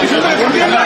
¡Que se está defendiendo!